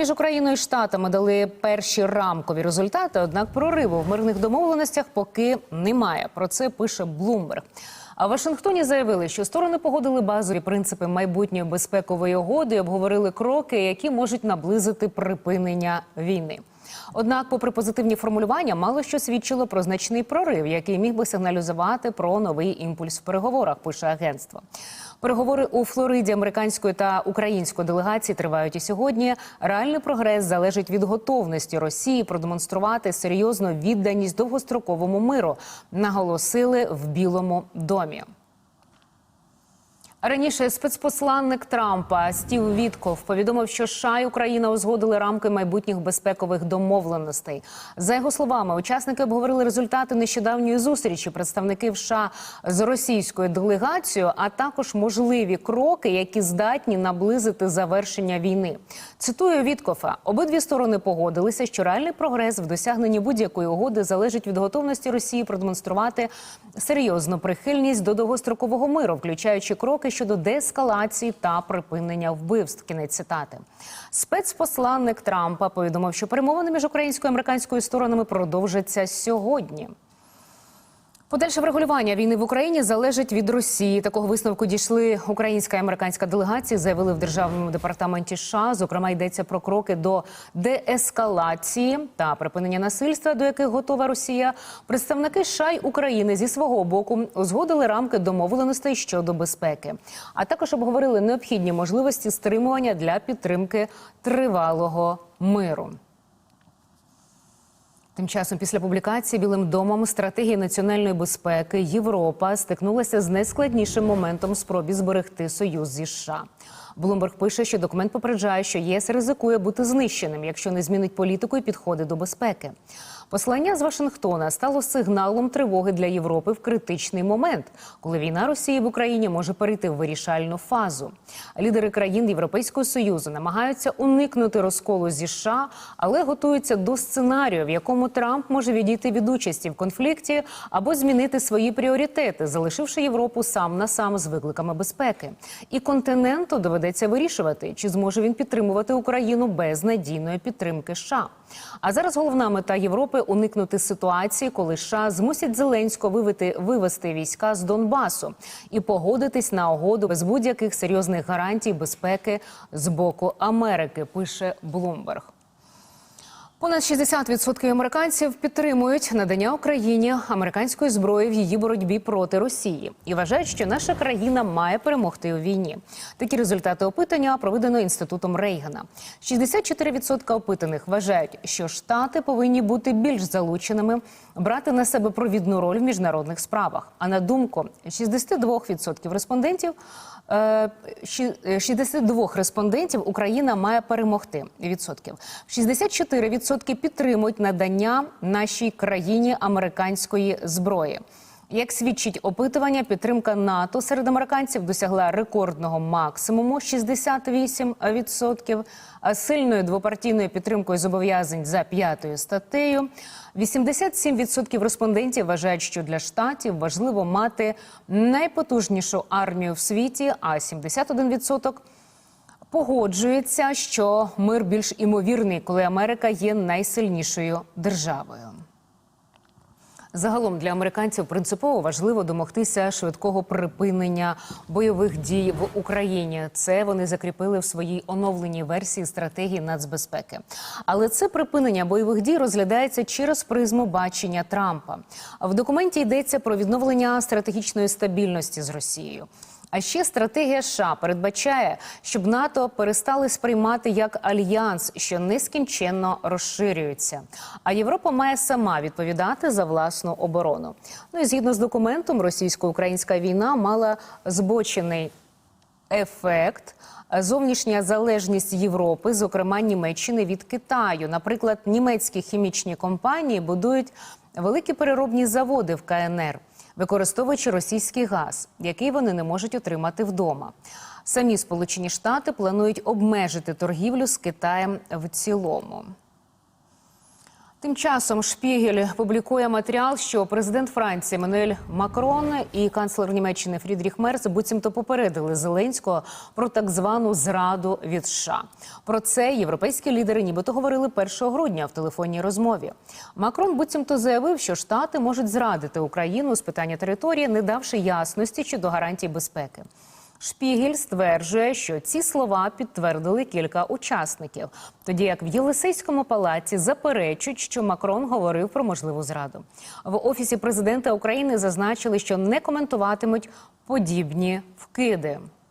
між Україною і Штатами дали перші рамкові результати. Однак прориву в мирних домовленостях поки немає. Про це пише Блумберг. А в Вашингтоні заявили, що сторони погодили базові принципи майбутньої безпекової угоди, і обговорили кроки, які можуть наблизити припинення війни. Однак, попри позитивні формулювання, мало що свідчило про значний прорив, який міг би сигналізувати про новий імпульс в переговорах. Пише агентство. Переговори у Флориді американської та української делегації тривають і сьогодні. Реальний прогрес залежить від готовності Росії продемонструвати серйозну відданість довгостроковому миру, наголосили в Білому домі. Раніше спецпосланник Трампа Стів Вітков повідомив, що США і Україна узгодили рамки майбутніх безпекових домовленостей. За його словами, учасники обговорили результати нещодавньої зустрічі представників США з російською делегацією, а також можливі кроки, які здатні наблизити завершення війни. Цитую Віткофа: обидві сторони погодилися, що реальний прогрес в досягненні будь-якої угоди залежить від готовності Росії продемонструвати серйозну прихильність до довгострокового миру, включаючи кроки щодо деескалації та припинення вбивств. Кінець цитати. Спецпосланник Трампа повідомив, що перемовини між українською і американською сторонами продовжаться сьогодні. Подальше врегулювання війни в Україні залежить від Росії. Такого висновку дійшли українська і американська делегації. Заявили в державному департаменті США. Зокрема, йдеться про кроки до деескалації та припинення насильства, до яких готова Росія. Представники США й України зі свого боку узгодили рамки домовленостей щодо безпеки, а також обговорили необхідні можливості стримування для підтримки тривалого миру. Тим часом, після публікації Білим домом стратегії національної безпеки Європа стикнулася з найскладнішим моментом спробі зберегти союз зі США. Блумберг пише, що документ попереджає, що ЄС ризикує бути знищеним, якщо не змінить політику і підходи до безпеки. Послання з Вашингтона стало сигналом тривоги для Європи в критичний момент, коли війна Росії в Україні може перейти в вирішальну фазу. Лідери країн Європейського союзу намагаються уникнути розколу зі США, але готуються до сценарію, в якому Трамп може відійти від участі в конфлікті або змінити свої пріоритети, залишивши Європу сам на сам з викликами безпеки. І континенту доведеться вирішувати, чи зможе він підтримувати Україну без надійної підтримки США. А зараз головна мета Європи уникнути ситуації, коли США змусять Зеленського вивити вивести війська з Донбасу і погодитись на угоду без будь-яких серйозних гарантій безпеки з боку Америки. Пише Блумберг. Понад 60% американців підтримують надання Україні американської зброї в її боротьбі проти Росії і вважають, що наша країна має перемогти у війні. Такі результати опитання проведено інститутом Рейгана. 64% опитаних вважають, що штати повинні бути більш залученими, брати на себе провідну роль в міжнародних справах. А на думку 62% респондентів. е, щі- 62 респондентів Україна має перемогти відсотків. 64% підтримують надання нашій країні американської зброї. Як свідчить опитування, підтримка НАТО серед американців досягла рекордного максимуму 68%, а сильною двопартійною підтримкою зобов'язань за п'ятою статтею. 87% респондентів вважають, що для штатів важливо мати найпотужнішу армію в світі, а 71% погоджується, що мир більш імовірний, коли Америка є найсильнішою державою. Загалом для американців принципово важливо домогтися швидкого припинення бойових дій в Україні. Це вони закріпили в своїй оновленій версії стратегії нацбезпеки. Але це припинення бойових дій розглядається через призму бачення Трампа. В документі йдеться про відновлення стратегічної стабільності з Росією. А ще стратегія США передбачає, щоб НАТО перестали сприймати як альянс, що нескінченно розширюється. А Європа має сама відповідати за власну оборону. Ну і згідно з документом, російсько-українська війна мала збочений ефект. Зовнішня залежність Європи, зокрема Німеччини, від Китаю. Наприклад, німецькі хімічні компанії будують великі переробні заводи в КНР, використовуючи російський газ, який вони не можуть отримати вдома. Самі Сполучені Штати планують обмежити торгівлю з Китаєм в цілому. Тим часом Шпігель публікує матеріал, що президент Франції Еммануель Макрон і канцлер Німеччини Фрідріх Мерц буцімто попередили Зеленського про так звану зраду від США. Про це європейські лідери нібито говорили 1 грудня в телефонній розмові. Макрон буцімто заявив, що Штати можуть зрадити Україну з питання території, не давши ясності щодо гарантій безпеки. Шпігель стверджує, що ці слова підтвердили кілька учасників, тоді як в Єлисейському палаці заперечують, що Макрон говорив про можливу зраду. В офісі президента України зазначили, що не коментуватимуть подібні вкиди.